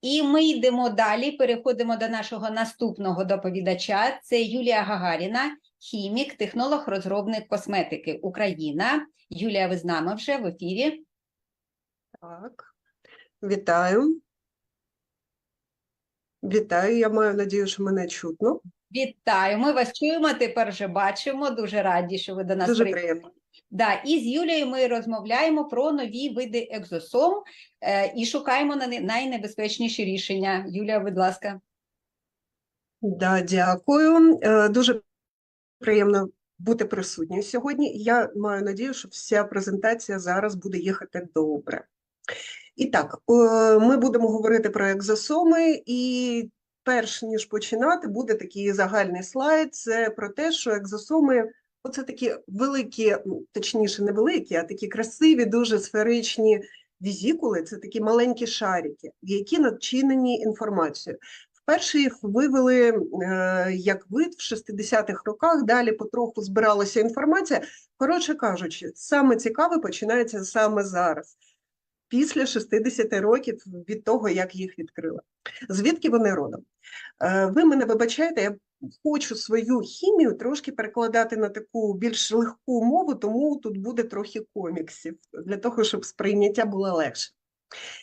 І ми йдемо далі. Переходимо до нашого наступного доповідача. Це Юлія Гагаріна, хімік, технолог, розробник косметики Україна. Юлія, ви з нами вже в ефірі. Так, вітаю. Вітаю, я маю надію, що мене чутно. Вітаю! Ми вас чуємо. Тепер вже бачимо. Дуже раді, що ви до нас Дуже приємно. Да, і з Юлією ми розмовляємо про нові види екзосом е, і шукаємо на не- найнебезпечніші рішення. Юлія, будь ласка. Да, дякую. Е, Дуже приємно бути присутньою сьогодні. Я маю надію, що вся презентація зараз буде їхати добре. І так, е, ми будемо говорити про екзосоми, і перш ніж починати, буде такий загальний слайд. Це про те, що екзосоми оце такі великі, ну, точніше, не великі, а такі красиві, дуже сферичні візікули. Це такі маленькі шарики, які начинені інформацією. Вперше їх вивели е, як вид в 60-х роках, далі потроху збиралася інформація. Коротше кажучи, саме цікаве починається саме зараз, після 60 років від того, як їх відкрили. Звідки вони родом? Е, Ви мене вибачаєте, я хочу свою хімію трошки перекладати на таку більш легку мову, тому тут буде трохи коміксів, для того, щоб сприйняття було легше.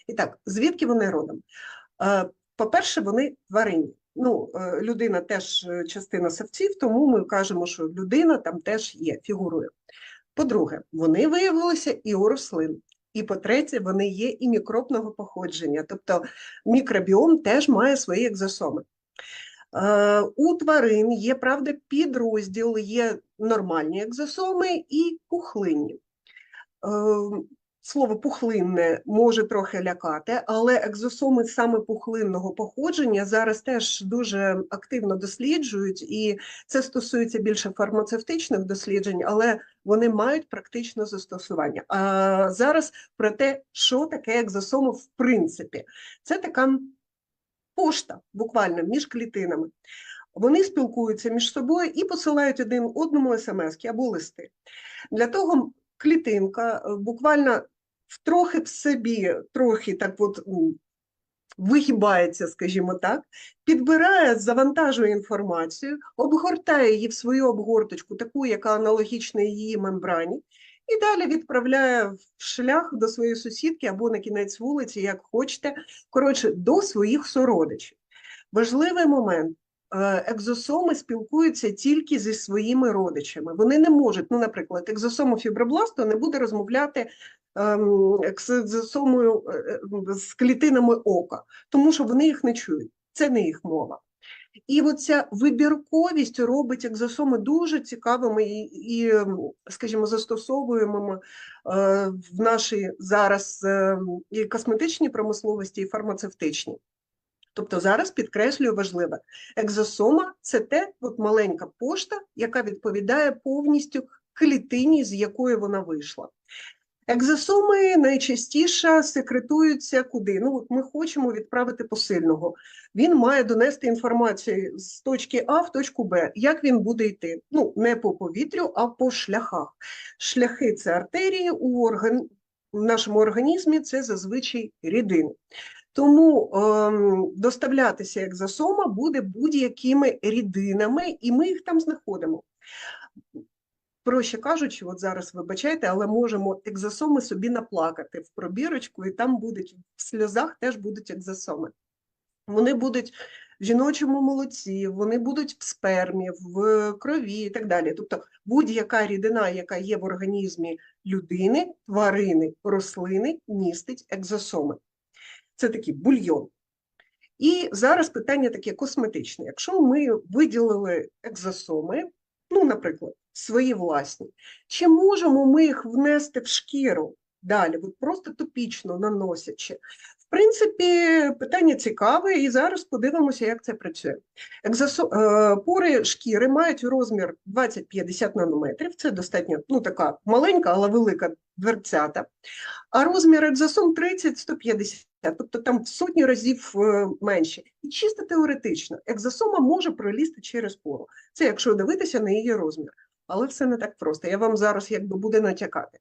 І так, звідки вони родом? Е, По-перше, вони тваринні. Ну, е, людина теж е, частина савців, тому ми кажемо, що людина там теж є, фігурує. По-друге, вони виявилися і у рослин. І по-третє, вони є і мікробного походження, тобто мікробіом теж має свої екзосоми. Е, У тварин є, правда, підрозділ, є нормальні екзосоми і пухлинні. Е, Слово пухлинне може трохи лякати, але екзосоми саме пухлинного походження зараз теж дуже активно досліджують, і це стосується більше фармацевтичних досліджень, але вони мають практичне застосування. А зараз про те, що таке екзосоми в принципі, це така пошта, буквально між клітинами. Вони спілкуються між собою і посилають один одному смс або листи. Для того клітинка е, буквально трохи в собі, трохи так от вигибається, скажімо так, підбирає, завантажує інформацію, обгортає її в свою обгорточку, таку, яка аналогічна її мембрані, і далі відправляє в шлях до своєї сусідки або на кінець вулиці, як хочете, коротше, до своїх сородичів. Важливий момент. е, Екзосоми спілкуються тільки зі своїми родичами. Вони не можуть, ну, наприклад, екзосому фібробласту не буде розмовляти ем, екзосомою е, е, з клітинами ока, тому що вони їх не чують. Це не їх мова. І оця вибірковість робить екзосоми дуже цікавими і, і ем, скажімо, застосовуємими е, в нашій зараз е, і косметичній промисловості, і фармацевтичній. Тобто зараз підкреслюю важливе. Екзосома це те от маленька пошта, яка відповідає повністю клітині, з якої вона вийшла. Екзосоми найчастіше секретуються куди? Ну, от ми хочемо відправити посильного. Він має донести інформацію з точки А в точку Б. Як він буде йти? Ну, не по повітрю, а по шляхах. Шляхи це артерії у орган... в нашому організмі це зазвичай рідини. Тому ем, доставлятися екзосома буде будь-якими рідинами, і ми їх там знаходимо. Проще кажучи, от зараз вибачайте, але можемо екзосоми собі наплакати в пробірочку, і там будуть в сльозах теж будуть екзосоми. Вони будуть в жіночому молоці, вони будуть в спермі, в крові і так далі. Тобто будь-яка рідина, яка є в організмі людини, тварини, рослини, містить екзосоми. Це такий бульйон. І зараз питання таке косметичне. Якщо ми виділили екзосоми, ну, наприклад, свої власні, чи можемо ми їх внести в шкіру далі, просто топічно наносячи? В принципі, питання цікаве, і зараз подивимося, як це працює. Екзосо... е, Пори шкіри мають розмір 20-50 нанометрів, це достатньо ну, така маленька, але велика дверцята, а розмір екзосом 30-150, тобто там в сотні разів е, менше. І чисто теоретично, екзосома може пролізти через пору. Це якщо дивитися на її розмір. Але все не так просто. Я вам зараз якби буде натякати.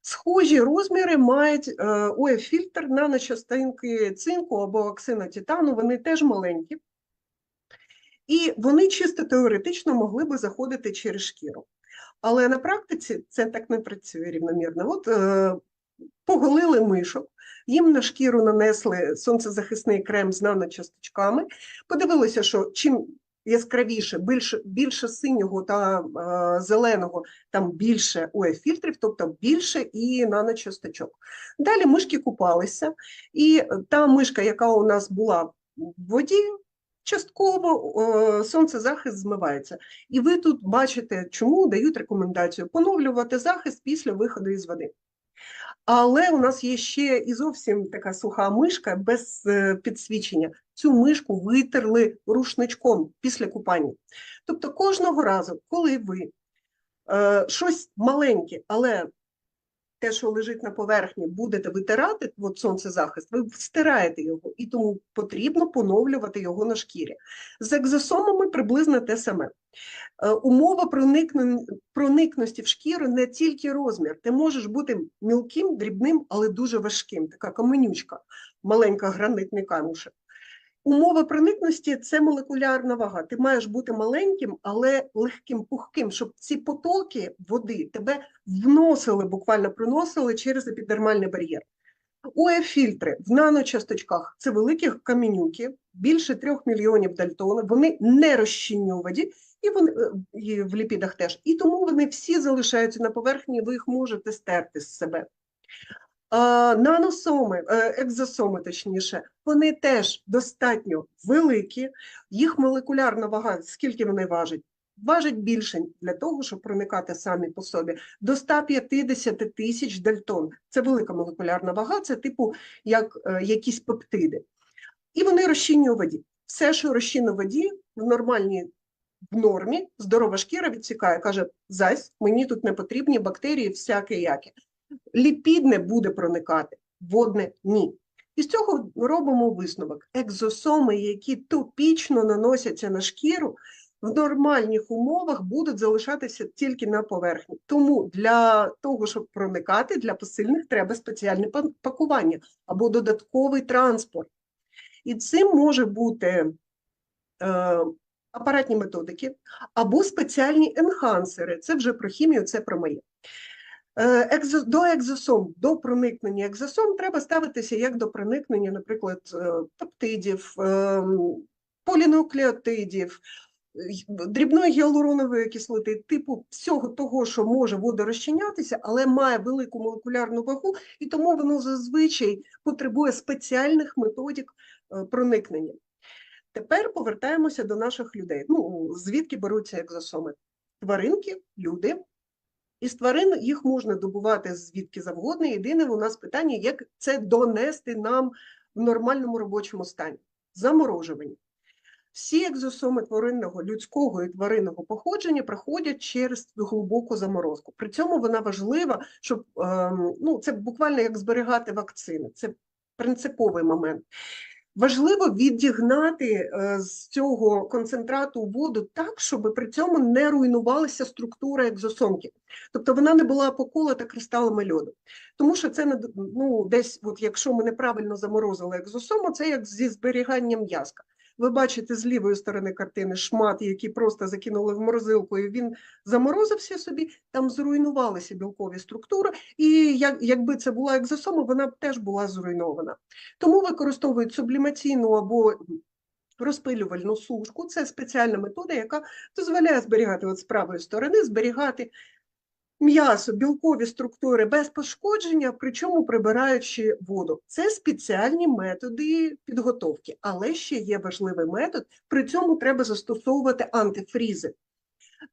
Схожі розміри мають е, ОФ-фільтр наночастинки цинку або оксинотитану, вони теж маленькі. І вони чисто теоретично могли би заходити через шкіру. Але на практиці це так не працює рівномірно. От е, поголили мишок, їм на шкіру нанесли сонцезахисний крем з наночасточками, подивилися, що чим яскравіше, більше, більше синього та е, зеленого, там більше УЕ-фільтрів, тобто більше і наночасточок. Далі мишки купалися, і та мишка, яка у нас була в воді, частково е, сонцезахист змивається. І ви тут бачите, чому дають рекомендацію поновлювати захист після виходу із води. Але у нас є ще і зовсім така суха мишка без е, підсвічення. Цю мишку витерли рушничком після купання. Тобто кожного разу, коли ви е, щось маленьке, але те, що лежить на поверхні, будете витирати, от сонцезахист, ви стираєте його, і тому потрібно поновлювати його на шкірі. З екзосомами приблизно те саме. Е, Умова проникності в шкіру не тільки розмір. Ти можеш бути мілким, дрібним, але дуже важким, така каменючка, маленька гранитний камушек. Умова проникності це молекулярна вага. Ти маєш бути маленьким, але легким, пухким, щоб ці потоки води тебе вносили, буквально проносили через епідермальний бар'єр. УЕ-фільтри в наночасточках це великі камінюки, більше трьох мільйонів дальтона, вони не розчинні і вони е, і в ліпідах теж. І тому вони всі залишаються на поверхні, ви їх можете стерти з себе. Наносоми, е, екзосоми, точніше, вони теж достатньо великі, їх молекулярна вага, скільки вони важать? Важать більше для того, щоб проникати самі по собі, до 150 тисяч дальтон. Це велика молекулярна вага, це типу як е, якісь пептиди. І вони розчинні у воді. Все, що розчинно у воді, в нормальній в нормі, здорова шкіра відсікає, каже, зась, мені тут не потрібні бактерії, всяке яке. Ліпідне буде проникати, водне ні. І з цього робимо висновок. Екзосоми, які топічно наносяться на шкіру, в нормальних умовах будуть залишатися тільки на поверхні. Тому для того, щоб проникати, для посильних треба спеціальне пакування або додатковий транспорт. І цим може бути е, апаратні методики або спеціальні енхансери. Це вже про хімію, це про моє. Е, До екзосом, до проникнення екзосом треба ставитися як до проникнення, наприклад, е, пептидів, ем, полінуклеотидів, дрібної гіалуронової кислоти, типу всього того, що може водорозчинятися, але має велику молекулярну вагу, і тому воно зазвичай потребує спеціальних методик е, проникнення. Тепер повертаємося до наших людей. Ну, звідки беруться екзосоми? Тваринки, люди. Із тварин їх можна добувати звідки завгодно. Єдине у нас питання, як це донести нам в нормальному робочому стані. Заморожування. Всі екзосоми тваринного, людського і тваринного походження проходять через глибоку заморозку. При цьому вона важлива, щоб ем, ну, це буквально як зберігати вакцини. Це принциповий момент. Важливо відігнати е, з цього концентрату воду так, щоб при цьому не руйнувалася структура екзосомки. Тобто вона не була поколота кристалами льоду. Тому що це ну, десь, от якщо ми неправильно заморозили екзосому, це як зі зберіганням м'язка. Ви бачите з лівої сторони картини шмат, який просто закинули в морозилку, і він заморозився собі, там зруйнувалися білкові структури, і як, якби це була екзосома, вона б теж була зруйнована. Тому використовують сублімаційну або розпилювальну сушку. Це спеціальна метода, яка дозволяє зберігати от з правої сторони, зберігати м'ясо, білкові структури без пошкодження, причому прибираючи воду. Це спеціальні методи підготовки, але ще є важливий метод. При цьому треба застосовувати антифрізи.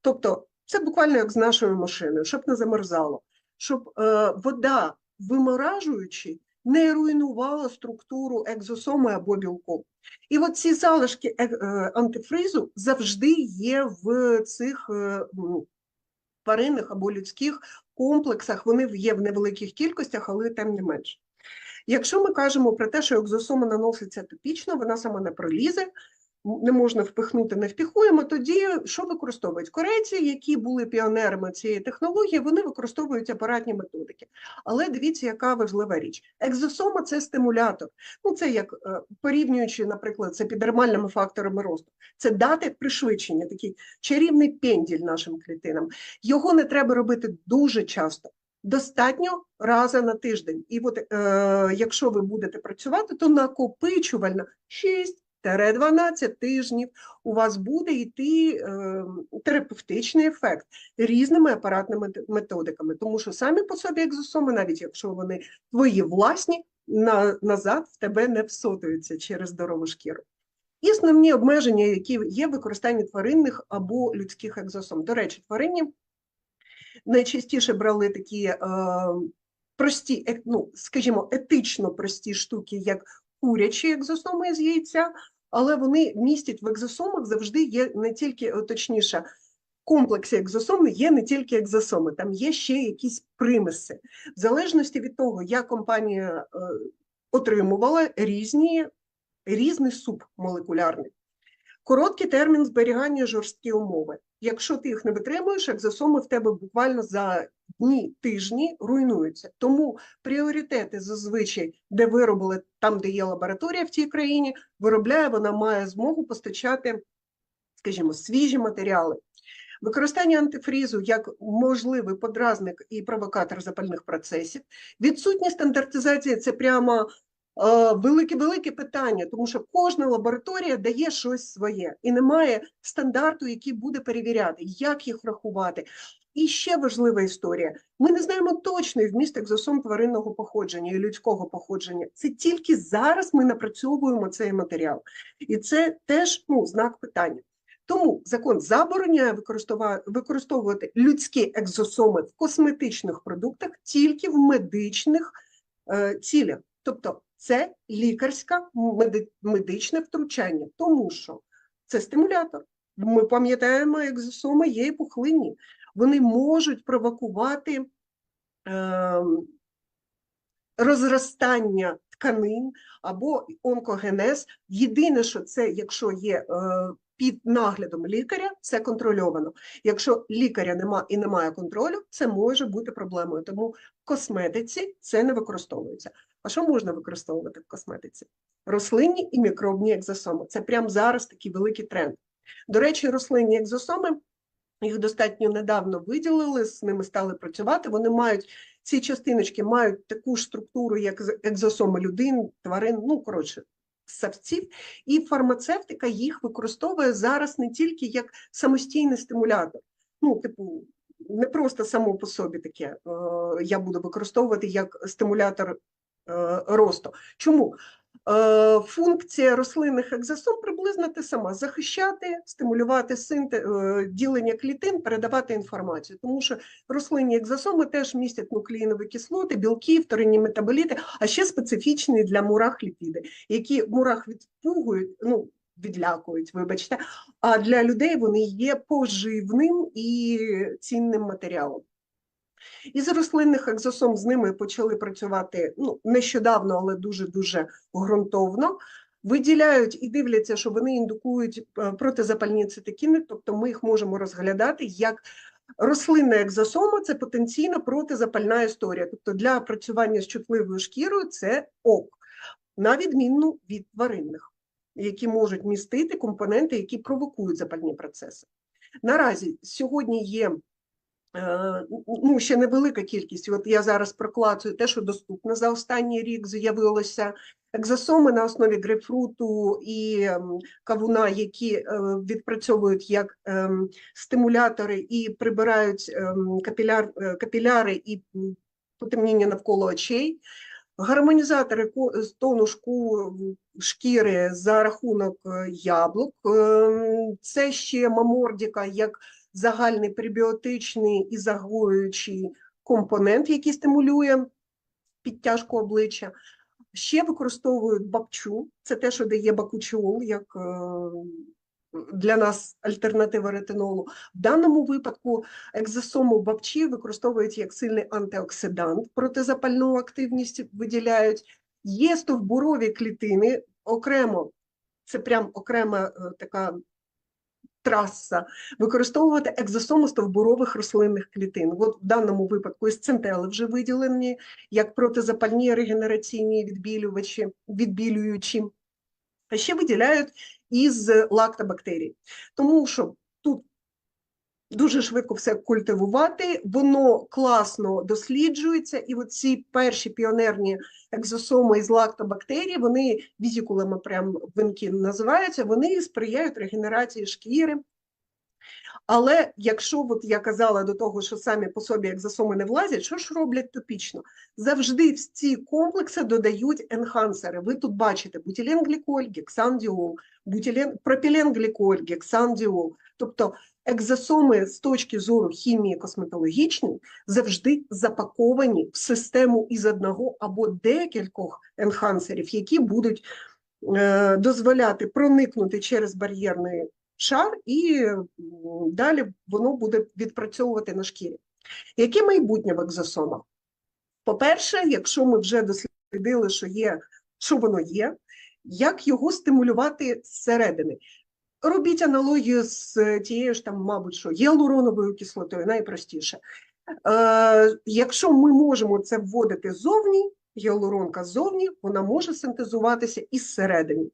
Тобто, це буквально як з нашою машиною, щоб не замерзало, щоб е, вода, виморажуючи, не руйнувала структуру екзосоми або білку. І от ці залишки е, е, антифризу завжди є в цих е, тваринних або людських комплексах, вони є в невеликих кількостях, але тим не менше. Якщо ми кажемо про те, що екзосома наноситься топічно, вона сама не пролізе, не можна впихнути невпіхуємо, тоді що використовують? Корейці, які були піонерами цієї технології, вони використовують апаратні методики. Але дивіться, яка важлива річ. Екзосома це стимулятор. Ну, це як е, порівнюючи, наприклад, з епідермальними факторами росту. Це дати пришвидшення, такий чарівний пенділь нашим клітинам. Його не треба робити дуже часто. Достатньо рази на тиждень. І от е, якщо ви будете працювати, то накопичувально 6-12 тижнів у вас буде йти е, терапевтичний ефект різними апаратними методиками. Тому що самі по собі екзосоми, навіть якщо вони твої власні, на, назад в тебе не всотуються через здорову шкіру. І основні обмеження, які є в використанні тваринних або людських екзосом. До речі, тваринні найчастіше брали такі е, прості, е, ну, скажімо, етично прості штуки, як курячі екзосоми з яйця, але вони містять в екзосомах завжди є не тільки, точніше, комплексі екзосом є не тільки екзосоми, там є ще якісь примеси. В залежності від того, як компанія е, отримувала різні, різний суп молекулярний. Короткий термін зберігання жорсткі умови. Якщо ти їх не витримуєш, екзосоми в тебе буквально за дні, тижні руйнуються. Тому пріоритети зазвичай, де виробили, там, де є лабораторія в тій країні, виробляє, вона має змогу постачати, скажімо, свіжі матеріали. Використання антифрізу як можливий подразник і провокатор запальних процесів. Відсутність стандартизації це прямо велике-велике питання, тому що кожна лабораторія дає щось своє і немає стандарту, який буде перевіряти, як їх рахувати. І ще важлива історія: ми не знаємо точний вміст екзосом тваринного походження і людського походження. Це тільки зараз ми напрацьовуємо цей матеріал, і це теж ну, знак питання. Тому закон забороняє використовувати людські екзосоми в косметичних продуктах тільки в медичних е, цілях. Тобто це лікарське медичне втручання, тому що це стимулятор. Ми пам'ятаємо, екзосоми є пухлинні. Вони можуть провокувати ем, розростання тканин або онкогенез. Єдине, що це, якщо є е, під наглядом лікаря, це контрольовано. Якщо лікаря нема і немає контролю, це може бути проблемою. Тому в косметиці це не використовується. А що можна використовувати в косметиці? Рослинні і мікробні екзосоми. Це прямо зараз такий великий тренд. До речі, рослинні екзосоми їх достатньо недавно виділили, з ними стали працювати. Вони мають ці частиночки мають таку ж структуру, як екзосоми людин, тварин, ну коротше, савців. І фармацевтика їх використовує зараз не тільки як самостійний стимулятор. Ну, типу, не просто само по собі таке е, я буду використовувати як стимулятор росту. Чому? Е, Функція рослинних екзосом приблизно те сама: захищати, стимулювати синте, е, ділення клітин, передавати інформацію. Тому що рослинні екзосоми теж містять нуклеїнові кислоти, білки, вторинні метаболіти, а ще специфічні для мурах ліпіди, які мурах відпугують, ну, відлякують, вибачте, а для людей вони є поживним і цінним матеріалом. Із рослинних екзосом з ними почали працювати ну, нещодавно, але дуже-дуже ґрунтовно. Виділяють і дивляться, що вони індукують е, протизапальні цитокіни, тобто ми їх можемо розглядати як рослинна екзосома це потенційно протизапальна історія. Тобто для працювання з чутливою шкірою це ок, на відміну від тваринних, які можуть містити компоненти, які провокують запальні процеси. Наразі сьогодні є ну, ще невелика кількість. От я зараз проклацую те, що доступно за останній рік з'явилося. Екзосоми на основі грейпфруту і ем, кавуна, які е, відпрацьовують як ем, стимулятори і прибирають ем, капіляр, е, капіляри і потемніння навколо очей. Гармонізатори з тону шкіри за рахунок е, яблук. Це ще мамордіка як загальний пребіотичний і загоюючий компонент, який стимулює підтяжку обличчя. Ще використовують бакчу, це те, що дає бакучол, як е, для нас альтернатива ретинолу. В даному випадку екзосому бабчі використовують як сильний антиоксидант, протизапальну активність виділяють. Є стовбурові клітини окремо це прям окрема е, така траса, використовувати екзосоми стовбурових рослинних клітин. От в даному випадку із центели вже виділені як протизапальні регенераційні відбілювачі, відбілюючі. А ще виділяють із лактобактерій. Тому що дуже швидко все культивувати, воно класно досліджується, і оці перші піонерні екзосоми із лактобактерій, вони візікулами прям винки називаються, вони сприяють регенерації шкіри. Але якщо от я казала до того, що самі по собі екзосоми не влазять, що ж роблять топічно? Завжди в ці комплекси додають енхансери. Ви тут бачите бутиленгліколь, гександіол, бутилен, пропіленгліколь, гександіол. Тобто екзосоми з точки зору хімії косметологічної завжди запаковані в систему із одного або декількох енхансерів, які будуть е, дозволяти проникнути через бар'єрний шар, і далі воно буде відпрацьовувати на шкірі. Яке майбутнє в екзосомах? По-перше, якщо ми вже дослідили, що є, що воно є, як його стимулювати зсередини? Робіть аналогію з тією ж там, мабуть, що гіалуроновою кислотою, найпростіше. Е, якщо ми можемо це вводити ззовні, гіалуронка ззовні, вона може синтезуватися із середини.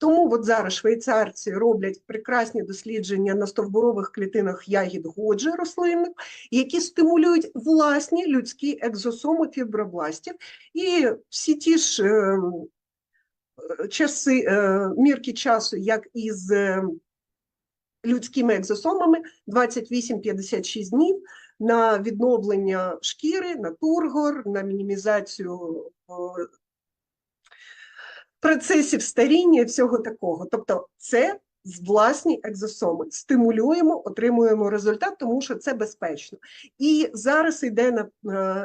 Тому от зараз швейцарці роблять прекрасні дослідження на стовбурових клітинах ягід годжі рослинних, які стимулюють власні людські екзосоми фібробластів. І всі ті ж е, е, часи, е, мірки часу, як із е, людськими екзосомами, 28-56 днів на відновлення шкіри, на тургор, на мінімізацію е, процесів старіння і всього такого. Тобто це власні екзосоми. Стимулюємо, отримуємо результат, тому що це безпечно. І зараз йде е,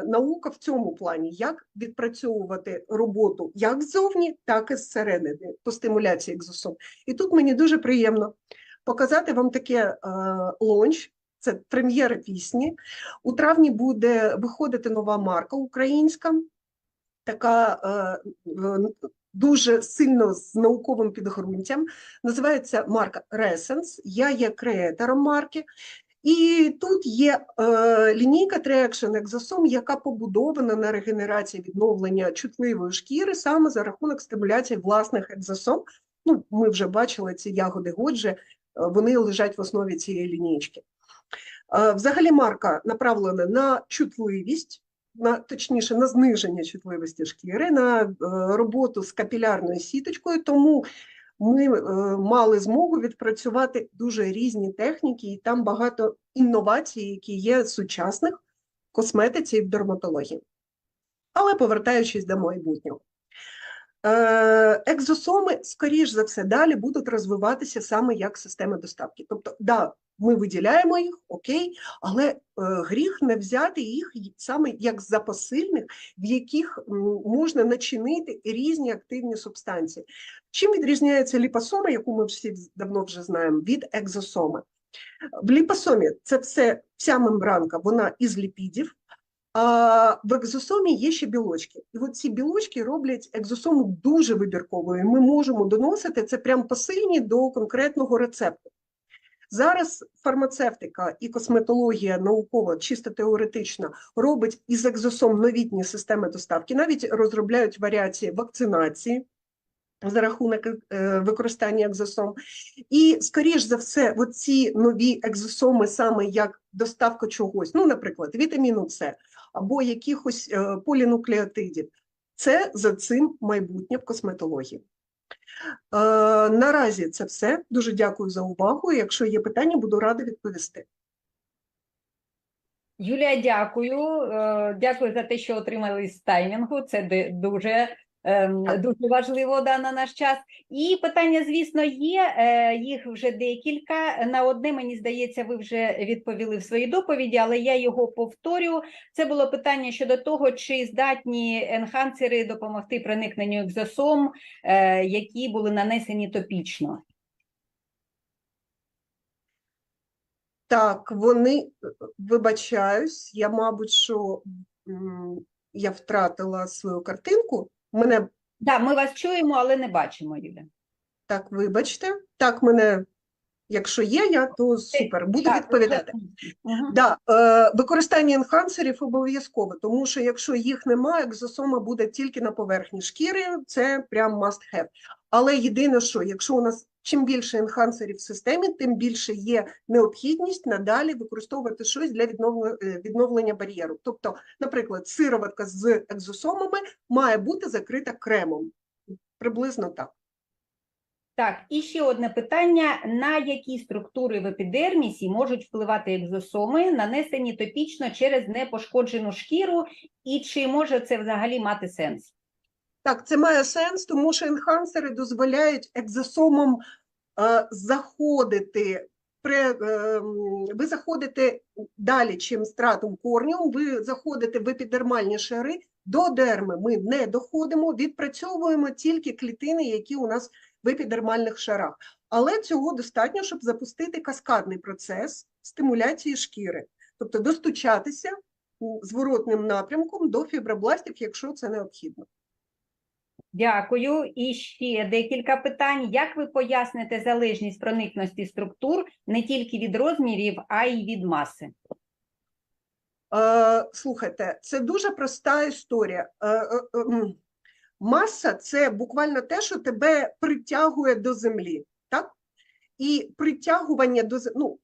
наука в цьому плані, як відпрацьовувати роботу як ззовні, так і зсередини по стимуляції екзосом. І тут мені дуже приємно показати вам таке е, лонч. Це прем'єра пісні. У травні буде виходити нова марка українська, така е, дуже сильно з науковим підґрунтям. Називається марка Resence. Я є креатором марки. І тут є е, лінійка Traction Exosome, яка побудована на регенерації відновлення чутливої шкіри саме за рахунок стимуляції власних екзосом. Ну, ми вже бачили ці ягоди Годжі, вони лежать в основі цієї лінійки. Е, Взагалі марка направлена на чутливість, на, точніше, на зниження чутливості шкіри, на е, роботу з капілярною сіточкою, тому ми е, мали змогу відпрацювати дуже різні техніки, і там багато інновацій, які є сучасних в косметиці і в дерматології. Але повертаючись до майбутнього. Е, Екзосоми, скоріш за все, далі будуть розвиватися саме як система доставки. Тобто, да, ми виділяємо їх, окей, але е, гріх не взяти їх саме як запосильних, в яких можна начинити різні активні субстанції. Чим відрізняється ліпосома, яку ми всі давно вже знаємо, від екзосоми? В ліпосомі це все, вся мембранка, вона із ліпідів, а в екзосомі є ще білочки. І от ці білочки роблять екзосому дуже вибірковою. Ми можемо доносити це прям посильні до конкретного рецепту. Зараз фармацевтика і косметологія наукова, чисто теоретична, робить із екзосом новітні системи доставки, навіть розробляють варіації вакцинації за рахунок е, використання екзосом. І, скоріш за все, ці нові екзосоми саме як доставка чогось, ну, наприклад, вітаміну С або якихось е, полінуклеотидів, це за цим майбутнє в косметології. Е, Наразі це все. Дуже дякую за увагу. Якщо є питання, буду рада відповісти. Юлія, дякую. Е, Дякую за те, що отримали з таймінгу. Це дуже, дуже важливо да, на наш час. І питання, звісно, є. Е, Їх вже декілька. На одне, мені здається, ви вже відповіли в своїй доповіді, але я його повторю. Це було питання щодо того, чи здатні енхансери допомогти проникненню екзосом, е, які були нанесені топічно. Так, вони, е, вибачаюсь, я, мабуть, що я втратила свою картинку. Мене Так, ми вас чуємо, але не бачимо, Юля. Так, вибачте. Так, мене, якщо є я, то супер, буду Так, відповідати. Мгм. Да, е, використання енхансерів обов'язково, тому що якщо їх немає, екзосома буде тільки на поверхні шкіри, це прям must have. Але єдине, що якщо у нас чим більше енхансерів в системі, тим більше є необхідність надалі використовувати щось для відновлення, відновлення бар'єру. Тобто, наприклад, сироватка з екзосомами має бути закрита кремом. Приблизно так. Так, і ще одне питання: на які структури в епідермісі можуть впливати екзосоми, нанесені топічно через непошкоджену шкіру, і чи може це взагалі мати сенс? Так, це має сенс, тому що енхансери дозволяють екзосомам е, заходити. При, е, ви заходите далі, чим стратум корніум, ви заходите в епідермальні шари, до дерми ми не доходимо, відпрацьовуємо тільки клітини, які у нас в епідермальних шарах. Але цього достатньо, щоб запустити каскадний процес стимуляції шкіри, тобто достучатися зворотним напрямком до фібробластів, якщо це необхідно. Дякую. І ще декілька питань. Як ви поясните залежність проникності структур не тільки від розмірів, а й від маси? Е, Слухайте, це дуже проста історія. Е, е. Маса це буквально те, що тебе притягує до землі, так? І притягування до землі, ну,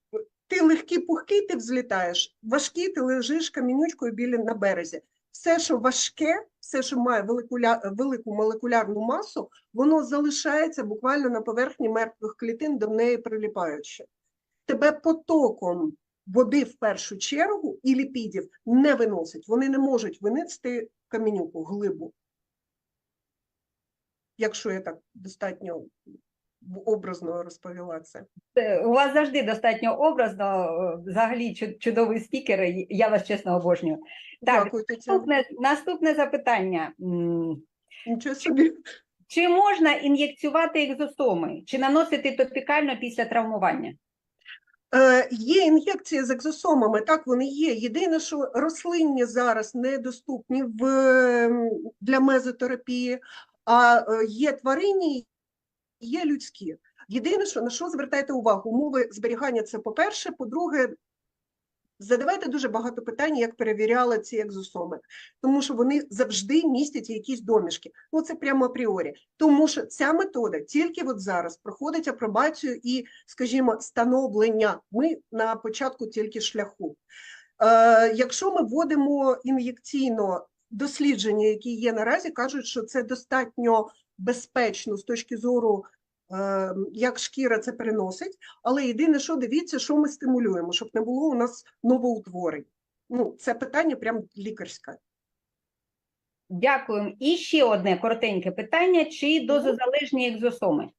ти легкий пухкий, ти взлітаєш, важкий, ти лежиш камінючкою біля на березі. Все, що важке, все, що має велику велику молекулярну масу, воно залишається буквально на поверхні мертвих клітин, до неї приліпаючи. Тебе потоком води в першу чергу і ліпідів не виносить. Вони не можуть винести камінюку, глибу. Якщо я так достатньо образно розповіла це. У вас завжди достатньо образно, е, взагалі чу- чудовий спікер, я вас чесно обожнюю. Так, Дякую, наступне, наступне запитання. Нічого собі. Чи можна ін'єкціювати екзосоми, чи наносити топікально після травмування? Е, Є ін'єкції з екзосомами, так вони є. Єдине, що рослинні зараз недоступні в, ем, для мезотерапії, а е, є тваринні, є людські. Єдине, що на що звертайте увагу? Умови зберігання це по-перше, по-друге, задавайте дуже багато питань, як перевіряли ці екзосоми, тому що вони завжди містять якісь домішки. Ну це прямо апріорі. Тому що ця метода тільки от зараз проходить апробацію і, скажімо, становлення. Ми на початку тільки шляху. Е, якщо ми вводимо ін'єкційно дослідження, які є наразі, кажуть, що це достатньо безпечно з точки зору, е, як шкіра це переносить. Але єдине, що дивіться, що ми стимулюємо, щоб не було у нас новоутворень. Ну, це питання прям лікарське. Дякую. І ще одне коротеньке питання: чи дозозалежні екзосоми?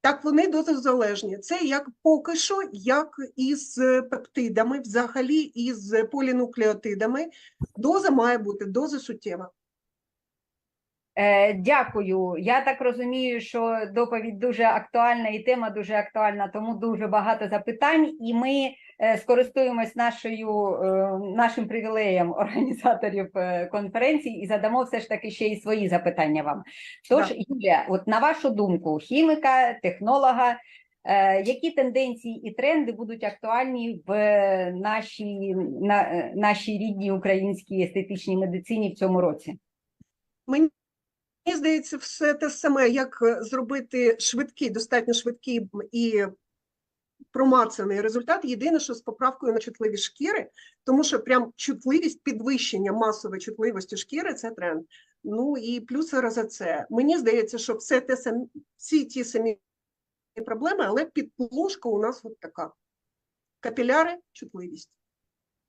Так, вони дозозалежні. Це як поки що, як із пептидами, взагалі із полінуклеотидами. Доза має бути доза суттєва. Е, Дякую. Я так розумію, що доповідь дуже актуальна і тема дуже актуальна, тому дуже багато запитань, і ми е, скористуємось нашою е, нашим привілеєм організаторів конференції і задамо все ж таки ще й свої запитання вам. Тож, Так. Юлія, от на вашу думку, хіміка, технолога. Які тенденції і тренди будуть актуальні в нашій, на, нашій рідній українській естетичній медицині в цьому році? Мені здається, все те саме, як е, зробити швидкий, достатньо швидкий і промацаний результат. Єдине, що з поправкою на чутливі шкіри, тому що прям чутливість, підвищення масової чутливості шкіри це тренд. Ну і плюс РЗЦ. Мені здається, що все те самі, всі ті самі проблеми, але підложка у нас от така. Капіляри, чутливість.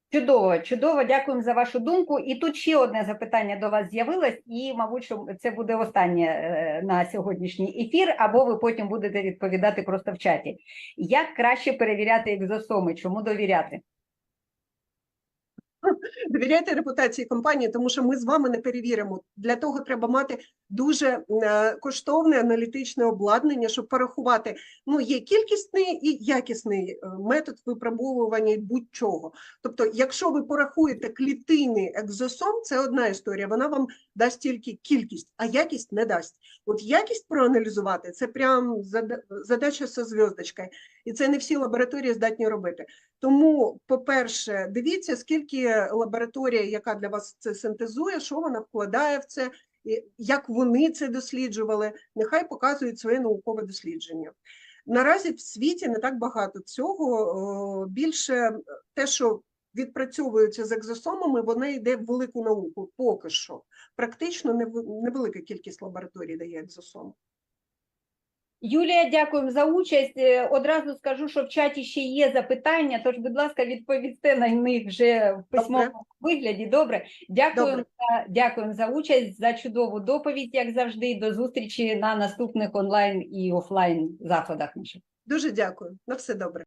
Чудово, чудово, дякуємо за вашу думку. І тут ще одне запитання до вас з'явилось, і, мабуть, що це буде останнє е, на сьогоднішній ефір, або ви потім будете відповідати просто в чаті. Як краще перевіряти екзосоми? Чому довіряти? Довіряйте репутації компанії, тому що ми з вами не перевіримо. Для того треба мати дуже е, коштовне аналітичне обладнання, щоб порахувати. Ну, є кількісний і якісний е, метод випробовування будь-чого. Тобто, якщо ви порахуєте клітинний екзосом, це одна історія, вона вам дасть тільки кількість, а якість не дасть. От якість проаналізувати це прям зада- задача зі зв'язочкою, і це не всі лабораторії здатні робити. Тому, по-перше, дивіться, скільки лабораторія, яка для вас це синтезує, що вона вкладає в це, як вони це досліджували, нехай показують своє наукове дослідження. Наразі в світі не так багато цього. Більше те, що відпрацьовується з екзосомами, воно йде в велику науку поки що. Практично нев- невелика кількість лабораторій дає екзосоми. Юлія, дякуємо за участь. Е, Одразу скажу, що в чаті ще є запитання, тож, будь ласка, відповісте на них вже в письмовому вигляді. Добре, дякуємо Добре. за, дякуємо за участь, за чудову доповідь, як завжди. До зустрічі на наступних онлайн і офлайн заходах наших. Дуже дякую. На все добре.